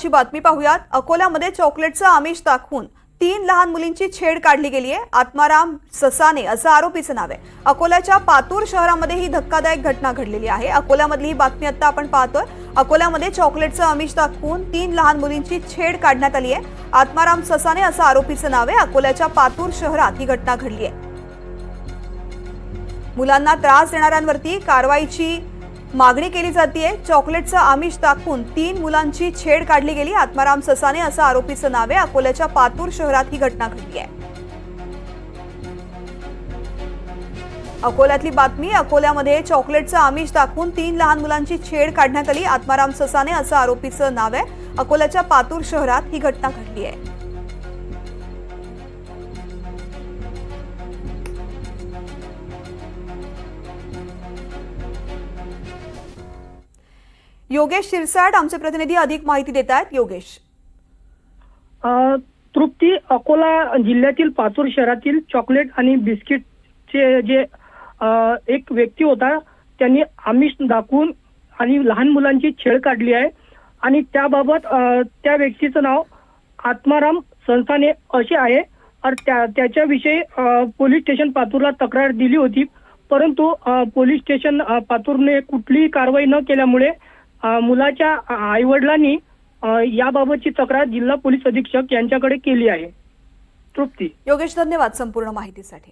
ची बातमी पाहूयात. अकोल्यामध्ये चॉकलेटचं आमिष दाखवून तीन लहान मुलींची छेड काढली गेली आहे आत्माराम ससाने असं आरोपीचं नाव आहे. अकोल्याच्या पातूर शहरामध्ये ही धक्कादायक घटना घडलेली आहे. अकोल्यामधली ही बातमी आता आपण पाहतोय. अकोल्यामध्ये चॉकलेटचं आमिष दाखवून तीन लहान मुलींची छेड काढण्यात आली आहे आत्माराम ससाने असं आरोपीचं नाव आहे. अकोल्याच्या पातूर शहरात ही घटना घडली आहे मुलांना त्रास देणाऱ्यांवरती कारवाईची मागणी केली जाते चॉकलेटचं आमिष दाखवून तीन मुलांची छेड काढली गेली. आत्माराम ससाने असं आरोपीचं नाव आहे. अकोल्याच्या पातूर शहरात ही घटना घडली आहे. अकोल्यातली बातमी अकोल्यामध्ये चॉकलेटचं आमिष दाखवून तीन लहान मुलांची छेड काढण्यात आली. आत्माराम ससाने असं आरोपीचं नाव आहे. अकोल्याच्या पातूर शहरात ही घटना घडली आहे. योगेश शिरसाट आमचे प्रतिनिधी अधिक माहिती देत आहेत. योगेश. तृप्ती अकोला जिल्ह्यातील पातूर शहरातील चॉकलेट आणि बिस्किटचे जे एक व्यक्ती होता त्यांनी आमिष दाखवून आणि लहान मुलांची छेड काढली आहे. आणि त्याबाबत त्या व्यक्तीचं नाव आत्माराम संस्थाने असे आहे. त्या त्याच्याविषयी पोलीस स्टेशन पातूरला तक्रार दिली होती. परंतु पोलीस स्टेशन पातूरने कुठलीही कारवाई न केल्यामुळे मुलाच्या आई वडिलांनी याबाबतची तक्रार जिल्हा पोलीस अधीक्षक यांच्याकडे केली आहे. तृप्ती. योगेश धन्यवाद संपूर्ण माहितीसाठी.